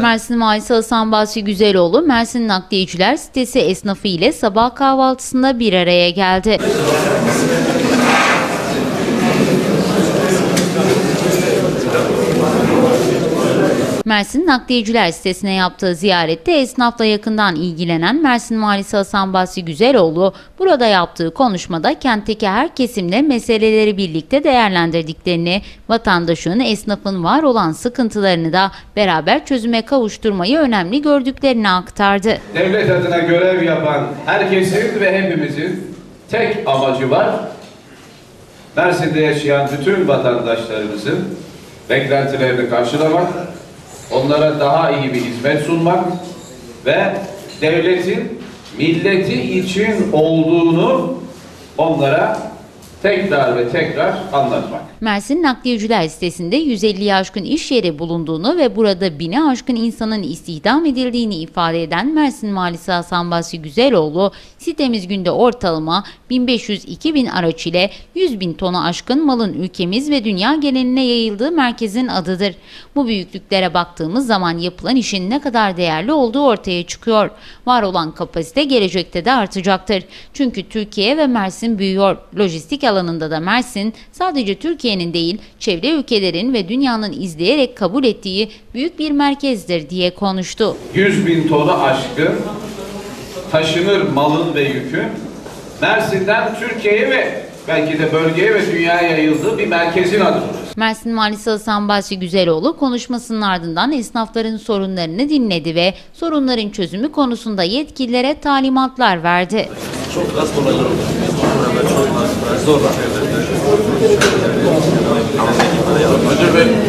Mersin Valisi Hasan Basri Güzeloğlu, Mersin Nakliyeciler sitesi esnafı ile sabah kahvaltısında bir araya geldi. Mersin Nakliyeciler sitesine yaptığı ziyarette esnafla yakından ilgilenen Mersin Valisi Hasan Basri Güzeloğlu, burada yaptığı konuşmada kentteki her kesimle meseleleri birlikte değerlendirdiklerini, vatandaşın, esnafın var olan sıkıntılarını da beraber çözüme kavuşturmayı önemli gördüklerini aktardı. Devlet adına görev yapan herkesin ve hepimizin tek amacı var. Mersin'de yaşayan bütün vatandaşlarımızın beklentilerini karşılamak, onlara daha iyi bir hizmet sunmak ve devletin milleti için olduğunu onlara tekrar ve tekrar anlatmak. Mersin Nakliyeciler sitesinde 150'ye aşkın iş yeri bulunduğunu ve burada bine aşkın insanın istihdam edildiğini ifade eden Mersin Valisi Hasan Basri Güzeloğlu, sitemiz günde ortalama 1500-2000 araç ile 100 bin tonu aşkın malın ülkemiz ve dünya geneline yayıldığı merkezin adıdır. Bu büyüklüklere baktığımız zaman yapılan işin ne kadar değerli olduğu ortaya çıkıyor. Var olan kapasite gelecekte de artacaktır. Çünkü Türkiye ve Mersin büyüyor. Lojistik alanında da Mersin sadece Türkiye'nin değil, çevre ülkelerin ve dünyanın izleyerek kabul ettiği büyük bir merkezdir diye konuştu. 100 bin tonu aşkın taşınır malın ve yükün Mersin'den Türkiye'ye ve belki de bölgeye ve dünyaya yayıldığı bir merkezin adı burası. Mersin Valisi Hasan Basri Güzeloğlu konuşmasının ardından esnafların sorunlarını dinledi ve sorunların çözümü konusunda yetkililere talimatlar verdi. Az çok az zor. Müdür Bey,